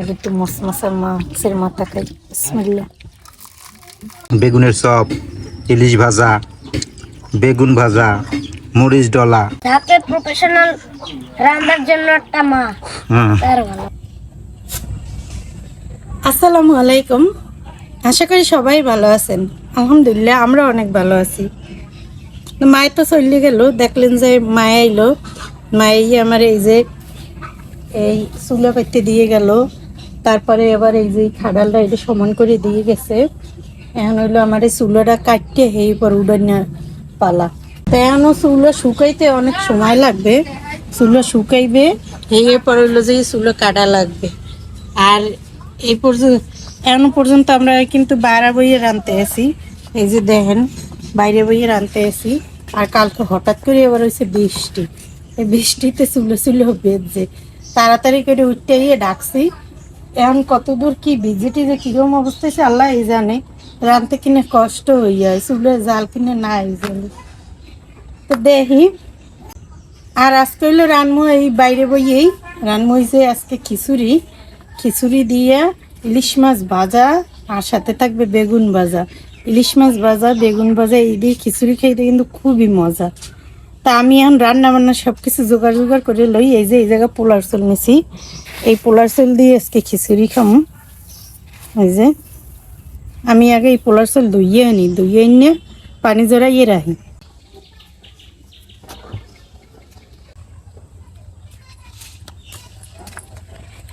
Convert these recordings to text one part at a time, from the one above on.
একটু মাছের মাথা খাই বিসমিল্লা বেগুনের চপ ইলিশ ভাজা বেগুন ভাজা মরিচ ডলা। যাতে প্রফেশনাল রান্নার জন্য একটা মা। তার ভালো। আসসালামু আলাইকুম। আশা করি সবাই ভালো আছেন। আলহামদুলিল্লাহ আমরা অনেক ভালো আছি। মায় তো চলে গেল দেখলেন যে মায় আইলো মায় আমার এই যে এই চুলা কাটতে দিয়ে গেল। তারপরে এবার এই যে খাডালটা এটা সমান করে দিয়ে গেছে। এখন হইল আমার এই চুলাটা কাটতে এই পর উড়ানিয়া পালা। তো এখনও চুলা শুকাইতে অনেক সময় লাগবে। চুলো শুকাইবে এই পর হইল যে চুলো কাটা লাগবে। আর এই পর্যন্ত, এখন পর্যন্ত আমরা কিন্তু বাইরে বইয়ে রানতে আছি। এই যে দেখেন, বাইরে বইয়ে রানতে আছি। আর কালকে হঠাৎ করে এবার হয়েছে বৃষ্টি। এই বৃষ্টিতে চুলো চুলো বেঁধছে। তাড়াতাড়ি করে উঠতে গিয়ে ডাকছি। এখন কত দূর কি ভিজিটি যে কীরকম অবস্থা সে আল্লাহ এই জানে। রানতে কিনে কষ্ট যায়, চুলো জাল কিনে না এই জানে তো দেখি। আর আজকে হইল রানমো এই বাইরে বইয়েই। রানমো যে আজকে খিচুড়ি। খিচুড়ি দিয়ে ইলিশ মাছ ভাজা, আর সাথে থাকবে বেগুন ভাজা। ইলিশ মাছ ভাজা, বেগুন ভাজা, এই দিয়ে খিচুড়ি খাইতে কিন্তু খুবই মজা। তা আমি এখন রান্না বান্না সব কিছু জোগাড় জোগাড় করে লই এই যে এই জায়গায় পোলার চল নিছি। এই পোলার চল দিয়ে আজকে খিচুড়ি খাম। এই যে আমি আগে এই পোলার চল ধুইয়ে আনি, ধুইয়ে এনে পানি জড়াইয়ে রাখি।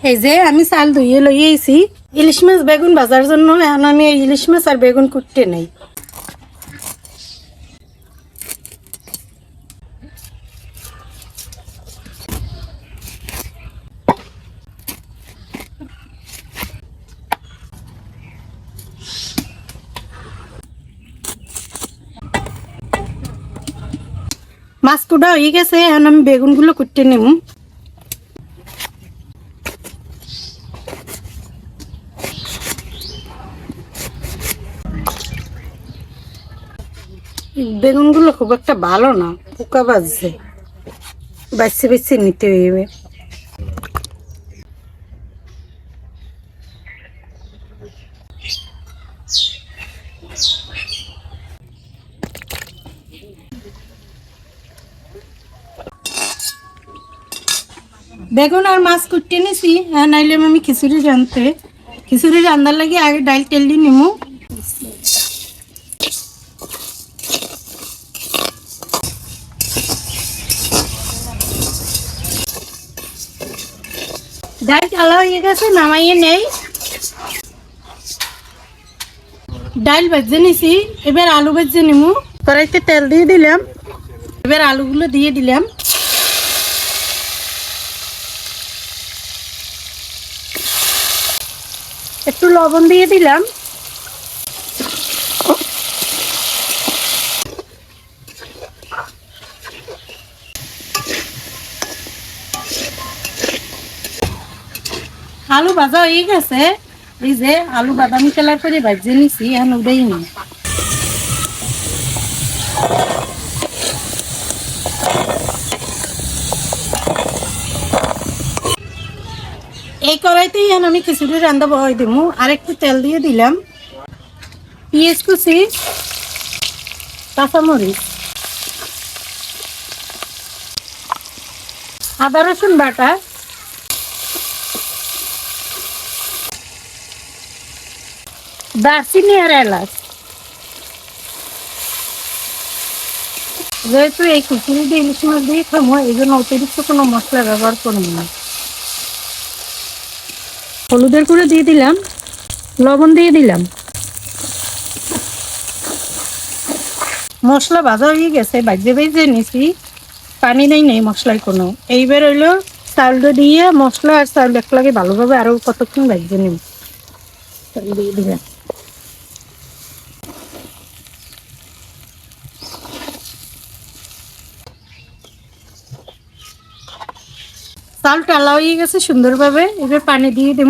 এই যে আমি চাল ধুয়ে লই আইছি ইলিশ মাছ বেগুন ভাজার জন্য, এখন আমি ইলিশ মাছ আর বেগুন কুটতে নেই। মাছ কুটা হয়ে গেছে, এখন আমি বেগুনগুলো কুটতে নেব বেগুনগুলো খুব একটা ভালো না, পোকা বাজছে। বাচ্চা বাচ্চা নিতে হইবে। বেগুন আর মাছ কুটতে নিছি হ্যাঁ নাইলে আমি খিচুড়ি রাঁধতে। খিচুড়ি রান্নার লাগে আগে ডাইল তেল দিয়ে নিমু। ডাল চালা হয়ে গেছে, নামাইয়ে নেই। ডাল ভেজে নিছি, এবার আলু ভেজে নিমু। কড়াইতে তেল দিয়ে দিলাম। এবার আলুগুলো দিয়ে দিলাম। একটু লবণ দিয়ে দিলাম। আলু ভাজা হয়ে গেছে। এই যে আলু বাদামি কালার করে ভাজিয়ে নিছি, এখন উদয় নি এই কড়াইতেই আমি খিচুড়ি রান্না বহাই দিব। আর একটু তেল দিয়ে দিলাম। পেঁয়াজ কুচি, কাঁচামরিচ, আদা রসুন বাটা, দারচিনি আর এলাচ। যেহেতু এই খিচুড়ি দিয়ে ইলিশ মাছ দিয়ে খাব, এই জন্য অতিরিক্ত কোনো মশলা ব্যবহার করব না। হলুদের গুঁড়ো দিয়ে দিলাম, লবণ দিয়ে দিলাম। মশলা ভাজা হয়ে গেছে বাজে বেজে নিছি। পানি নেই নেই মশলায় কোনো। এইবার হইল চাউলটা দিয়ে মশলা আর চাউল একলাগে ভালোভাবে আরও কতক্ষণ বাজে চাল দিয়ে দিলাম। হয়ে গেছে সুন্দরভাবে। এবার পানি দিয়ে দেব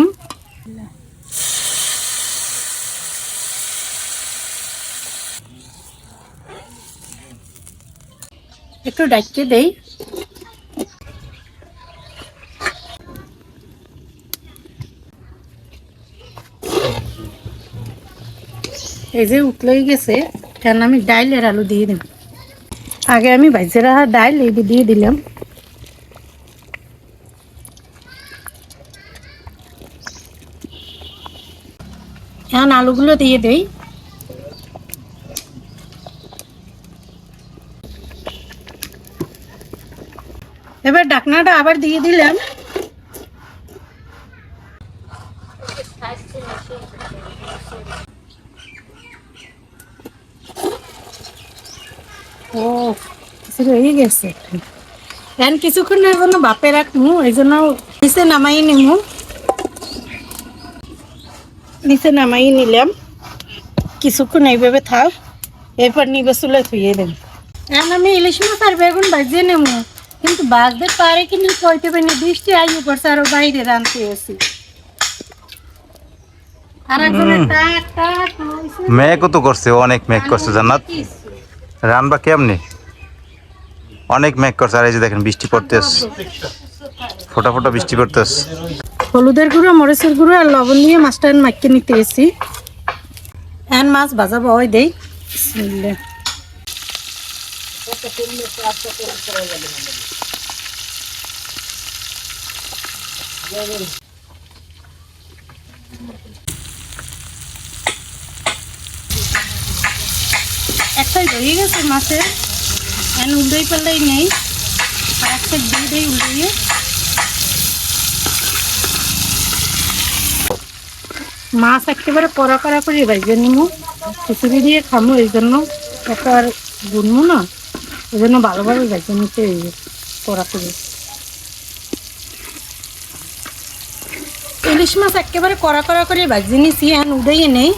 একটু ডাকিয়ে দেই। এই যে উতলাই গেছে, কেন আমি ডাইল আলু দিয়ে দেব আগে আমি ভাইজেরা ডাইল এই দিয়ে দিলাম। এখন আলুগুলো দিয়ে দেই। এবার আবার দিয়ে দিলাম। ও রয়ে গেছে। কিছুক্ষণের জন্য বাপে রাখমু এই জন্য নিচে নামাই নিমু নিচে নামাই নিলাম। কিছুক্ষণ এইভাবে থাক, এরপর নিবে চুলে ধুয়ে দেব। এখন আমি ইলিশ মাছ আর বেগুন বাজিয়ে নেব। কিন্তু বাঘদের পারে কিনে কইতে পারি না, বৃষ্টি আইয়ে পড়ছে আরও বাইরে রানতে টাক মেঘও তো করছে অনেক মেঘ করছে জান্নাত। রানবা কেমনি? অনেক মেঘ করছে আর এই যে দেখেন বৃষ্টি পড়তেছে। ফোটা ফোটা বৃষ্টি পড়তেছে। হলুদের গুঁড়ো মরিচের গুঁড়ো আর লবণ দিয়ে মাছটা মাখিয়ে নিতে এসি। এখন মাছ ভাজাবো ওই দেই। একটাই রয়ে গেছে মাছের। এখন উল্টোই নেই। আর উল্টোইয়ে। মাছ একেবারে কড়া কড়া করে ভাইজে নিমু। খিচুড়ি দিয়ে খামু, এই জন্য একটা আর গুনমু না। এই জন্য ভালোভাবে ভাইজে নিতে কড়া করে ইলিশ মাছ একেবারে কড়া কড়া করে ভাজি নিছি এখন উদয়ে নেই।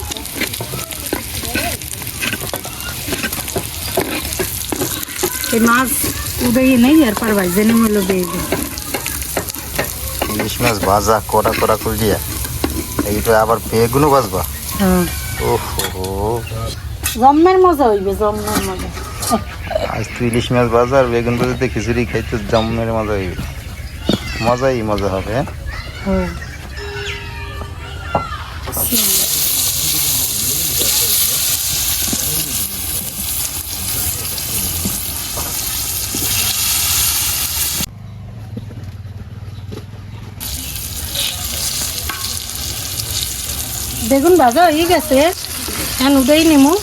এই মাছ উদয়ে নেই এরপর ভাইজে নেমে হলো বেগে। ইলিশ মাছ ভাজা কড়া কড়া করে দিয়া এইটা আবার বেগুনও ভাজবা? হ্যাঁ। ওহো। জম্মের মজা হইবে জম্মের মজা। আজ তুই ইলিশ মাছ ভাজা আর বেগুন ভাজাতে খিচুড়ি খাইতে জম্মের মজা হইবে। মজাই মজা হবে হ্যাঁ? বেগুন ভাজা হয়ে গেছে। এখন উদয় নেমু।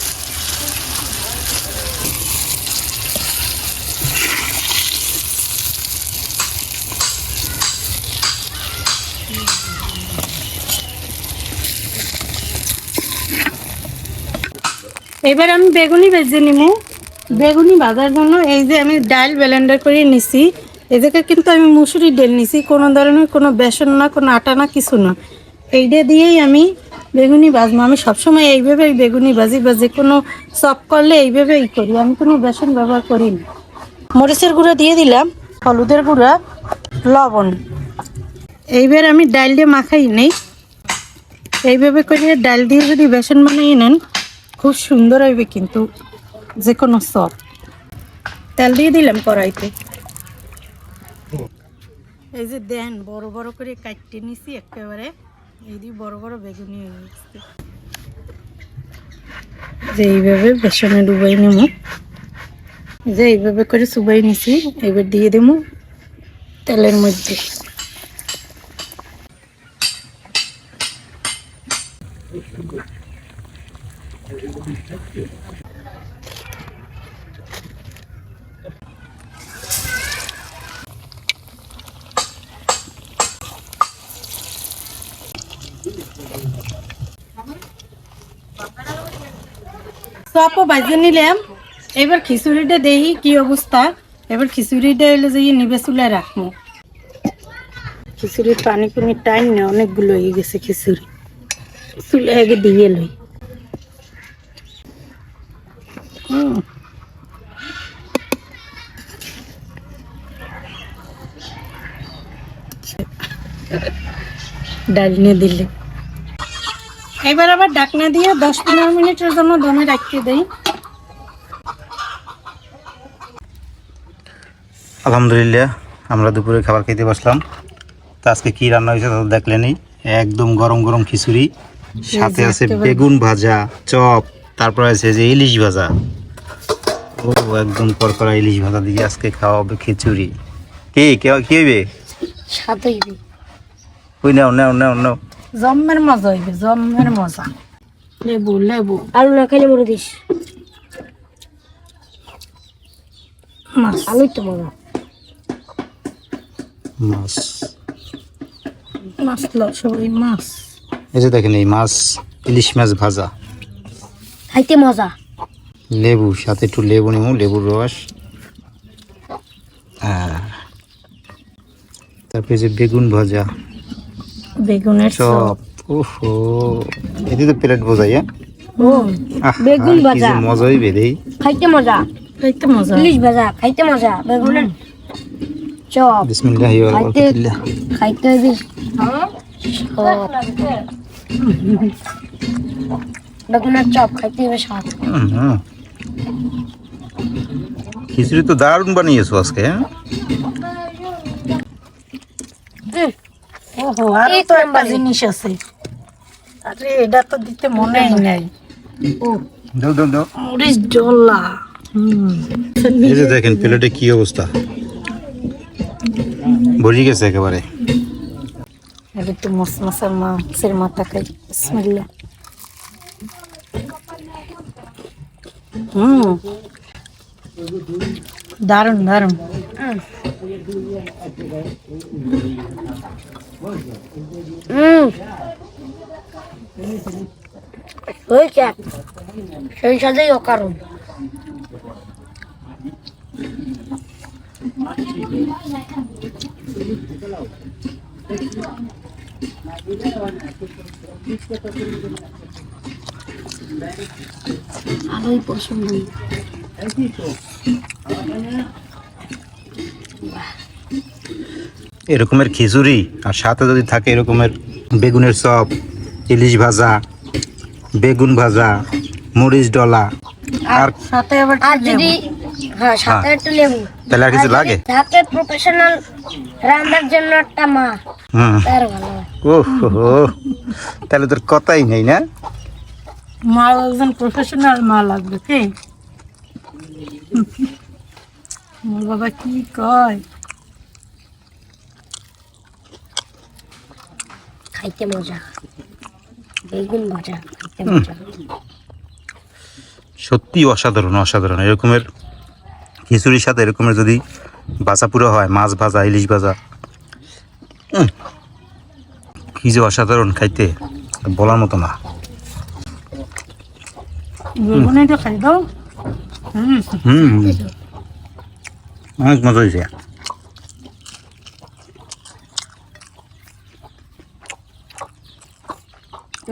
এবার আমি বেগুনি ভেজে নিমু। বেগুনি ভাজার জন্য এই যে আমি ডাল ব্লেন্ডার করে নিছি। এদিকে কিন্তু আমি মুসুরি ডেল নিছি। কোনো ধরনের কোনো বেসন না, কোনো আটা না, কিছু না। এইটা দিয়েই আমি বেগুনি ভাজবো। আমি সবসময় এইভাবেই বেগুনি ভাজি বা যে কোনো চপ করলে এইভাবেই করি। আমি কোনো বেসন ব্যবহার করি না মরিচের গুঁড়া দিয়ে দিলাম, হলুদের গুঁড়া, লবণ। এইবার আমি ডাল দিয়ে মাখাই নেই। এইভাবে করে ডাল দিয়ে যদি বেসন বানিয়ে নেন, খুব সুন্দর হইবে কিন্তু, যে কোনো সব তেল দিয়ে দিলাম কড়াইতে। এই যে দেন, বড় বড় করে কাটতে নিছি একেবারে। এই দিয়ে বড় বড় বেগুনি যে এইভাবে বেসনে ডুবাই নেব। যে এইভাবে করে চুবাই নিছি, এবার দিয়ে দেবো তেলের মধ্যে। সপও বাজে নিলাম। এবার খিচুড়িটা দেখি কি অবস্থা। এবার খিচুড়িটা এলে যে নিবে চুলায় রাখব। খিচুড়ির পানি পুনি টাইম না, অনেকগুলো হয়ে গেছে খিচুড়ি। চুলে আগে দিয়ে লই। হুম। ডাল দিলে। এবার আবার ডাকনা দিয়ে দশ পনেরো মিনিটের জন্য দমে রাখতে দেই। আলহামদুলিল্লাহ আমরা দুপুরে খাবার খেতে বসলাম। তো আজকে কি রান্না হয়েছে তা দেখলেনই একদম গরম গরম খিচুড়ি সাথে আছে বেগুন ভাজা চপ তারপর আছে যে ইলিশ ভাজা। ও একদম করকরা ইলিশ ভাজা দিয়ে আজকে খাওয়া হবে খিচুড়ি। কি কে- কি হইবে? সাথে ওই নাও নাও নাও নাও। জম্মের মজা হইবে জম্মের মজা। লেবু লেবু। আলু না খাইলে মরে দিস। মাছ। আলুই তো মজা। মাছ। মাছ লো সবাই মাছ। এই যে দেখেন এই মাছ ইলিশ মাছ ভাজা। খাইতে মজা। লেবু সাথে একটু লেবু নেব লেবুর রস। হ্যাঁ। তারপরে যে বেগুন ভাজা। বেগুনের চপ। ওহো এতে তো প্লেট বোঝাই হ্যাঁ? বেগুন ভাজা। মজাই বেদেই খাইতে মজা। খাইতে মজা। ইলিশ ভাজা খাইতে মজা। বেগুনের চপ। বিসমিল্লাহি ওয়া খাইতে বারাকাতুল্লাহ খাইতে দিস বেগুনের চপ খাইতে হবে স্বাদ। হুম। খিচুড়ি তো দারুণ বানিয়েছো আজকে হ্যাঁ? ওহো আর তো একটা জিনিস আছে। আরে এটা তো দিতে মনে নাই। ও দাও দাও দাও। মরিচ ডলা হুম এই যে দেখেন প্লেটে কি অবস্থা? ভরি গেছে একেবারে। এবার একটু মস মশার মাছের মাথা খাই বিসমিল্লাহ হুম। দারুণ দারুণ। হুম। হয়েছে। সেই সাথেই অকারণ। ভালোই পছন্দ। এরকমের খিচুড়ি আর সাথে যদি থাকে এরকমের বেগুনের চপ ইলিশ ভাজা বেগুন ভাজা মরিচ ডলা আর সাথে আবার আর যদি হ্যাঁ সাথে একটু লেবু। তাহলে আর কিছু লাগে? প্রফেশনাল রান্নার জন্য একটা মা হুম। তার ও হো তাহলে তোর কথাই নেই না? মা একজন প্রফেশনাল মা লাগবে কি? বাবা কি কয়? খাইতে মজা। বেগুন ভাজা খাইতে মজা। সত্যি অসাধারণ অসাধারণ। এরকমের খিচুড়ির সাথে এরকমের যদি বাসা পুরো হয় মাছ ভাজা ইলিশ ভাজা কি যে অসাধারণ খাইতে বলার মতো না। হুম। অনেক মজা হয়েছে।